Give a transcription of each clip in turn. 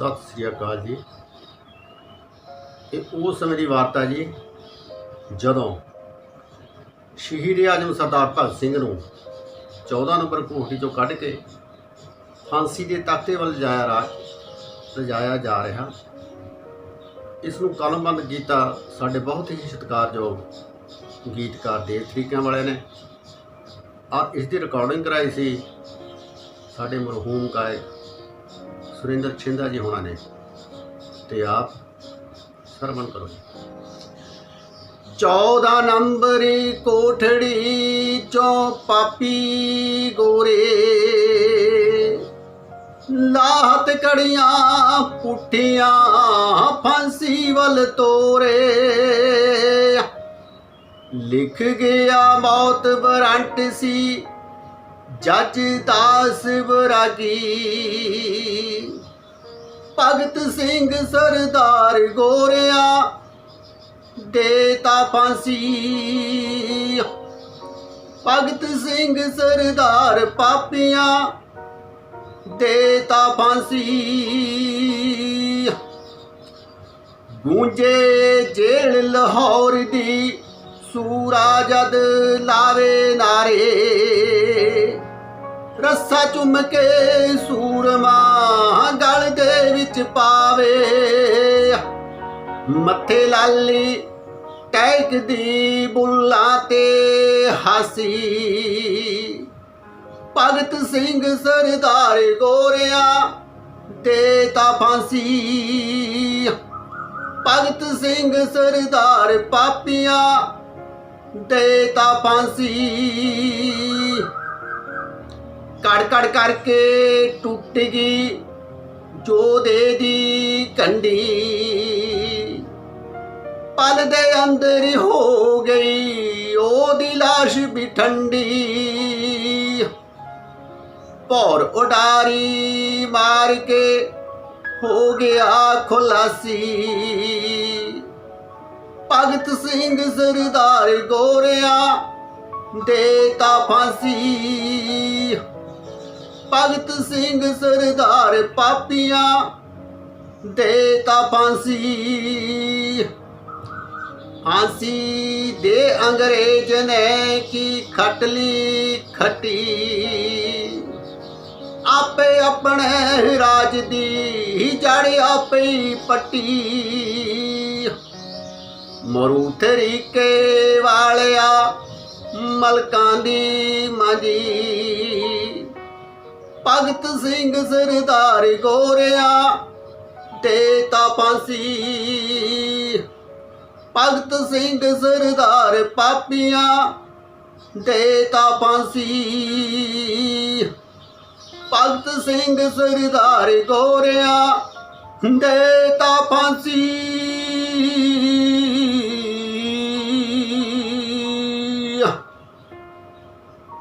ਸਤਿ ਸ੍ਰੀ ਅਕਾਲ ਜੀ। ਇਹ ਉਸ ਸਮੇਂ ਦੀ ਵਾਰਤਾ ਜੀ, ਜਦੋਂ ਸ਼ਹੀਦ ਆਜਮ ਸਰਦਾਰ ਭਗਤ ਸਿੰਘ ਨੂੰ 14 ਨੰਬਰ ਕੋਠੀ ਚੋਂ ਕੱਢ ਕੇ ਫਾਂਸੀ ਦੇ ਤਾਤੇ ਵੱਲ ਜਾਇਆ ਰਾ, ਲਿਜਾਇਆ ਜਾ ਰਿਹਾ, ਇਸ ਨੂੰ ਕਲਮਬੰਦ ਕੀਤਾ ਸਾਡੇ ਬਹੁਤ ਹੀ ਸਤਿਕਾਰਯੋਗ ਗੀਤਕਾਰ ਦੇਵ ਤਰੀਕਿਆਂ ਵਾਲੇ ਨੇ। ਆ ਇਸ ਦੀ ਰਿਕਾਰਡਿੰਗ ਕਰਾਈ ਸੀ ਸਾਡੇ ਮਰਹੂਮ ਗਾਇਕ ਸੁਰਿੰਦਰ ਛਿੰਦਾ ਜੀ ਹੋਣਾ ਨੇ। ਤੇ ਆਪ ਸਰਵਣ ਕਰੋ। 14 ਨੰਬਰੀ ਕੋਠੜੀ ਚੋਂ ਪਾਪੀ ਗੋਰੇ। ਲਾਹਤ ਕੜੀਆਂ ਪੁੱਠੀਆਂ ਫਾਂਸੀ ਵੱਲ ਤੋਰੇ। ਲਿਖ ਗਿਆ ਮੌਤ ਬਰੰਟ ਸੀ ਜੱਜ ਦਾਸ ਬਰਾਗੀ। ਭਗਤ ਸਿੰਘ ਸਰਦਾਰ ਗੋਰਿਆ ਦੇਤਾ ਫਾਂਸੀ। ਭਗਤ ਸਿੰਘ ਸਰਦਾਰ ਪਾਪੀਆਂ ਦੇਤਾ ਫਾਂਸੀ। ਗੂੰਜੇ ਜੇਲ ਲਾਹੌਰ ਦੀ ਸੂਰਾ ਜਦ ਲਾਵੇ ਨਾਰੇ। ਰੱਸਾ ਚੁੰਮ ਕੇ ਸੂਰਮਾ ਗਲ ਦੇ ਵਿੱਚ ਪਾਵੇ। ਮੱਥੇ ਲਾਲੀ ਟੈਕਦੀ ਬੁੱਲਾਂ ਤੇ ਹਾਸੀ। ਭਗਤ ਸਿੰਘ ਸਰਦਾਰ ਗੋਰਿਆ ਦੇਤਾ ਫਾਂਸੀ। ਭਗਤ ਸਿੰਘ ਸਰਦਾਰ ਪਾਪੀਆਂ ਦੇ ਤਾਂ ਫਾਂਸੀ। ਕੜ ਕੜ ਕਰਕੇ ਟੁੱਟ ਗਈ ਜੋਦੇ ਦੀ ਕੰਡੀ। ਪਲ ਦੇ ਅੰਦਰ ਹੋ ਗਈ ਉਹਦੀ ਲਾਸ਼ ਵੀ ਠੰਡੀ। ਭੌਰ ਉਡਾਰੀ ਮਾਰ ਕੇ ਹੋ ਗਿਆ ਖੁਲਾਸੀ। ਭਗਤ ਸਿੰਘ ਸਰਦਾਰ ਗੋਰਿਆ ਦੇਤਾ ਫਾਂਸੀ। ਭਗਤ ਸਿੰਘ ਸਰਦਾਰ ਪਾਪੀਆਂ ਦੇਤਾ ਫਾਂਸੀ। ਫਾਂਸੀ ਦੇ ਅੰਗਰੇਜ਼ ਨੇ ਕੀ ਖਟਲੀ ਖਟੀ। ਆਪੇ ਆਪਣੇ ਰਾਜ ਦੀ ਜੜ ਆਪੇ ਪੱਟੀ। ਮਰੂ ਤਰੀਕੇ ਵਾਲਿਆ ਮਲਕਾਂ ਦੀ ਮਾਜੀ। ਭਗਤ ਸਿੰਘ ਸਰਦਾਰ ਗੋਰਿਆ ਦੇਤਾ ਫਾਂਸੀ ਭਗਤ ਸਿੰਘ ਸਰਦਾਰ ਪਾਪੀਆਂ ਦੇਤਾ ਫਾਂਸੀ ਭਗਤ ਸਿੰਘ ਸਰਦਾਰ ਗੋਰਿਆ ਦੇਤਾ ਫਾਂਸੀ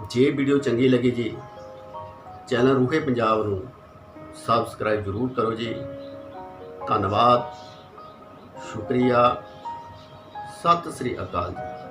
ਜੇ ਵੀਡੀਓ ਚੰਗੀ ਲੱਗੀ ਜੀ ਚੈਨਲ ਰੂਹੇ ਪੰਜਾਬ ਨੂੰ ਸਬਸਕ੍ਰਾਈਬ ਜ਼ਰੂਰ ਕਰੋ ਜੀ। ਧੰਨਵਾਦ। ਸ਼ੁਕਰੀਆ। ਸਤਿ ਸ੍ਰੀ ਅਕਾਲ ਜੀ।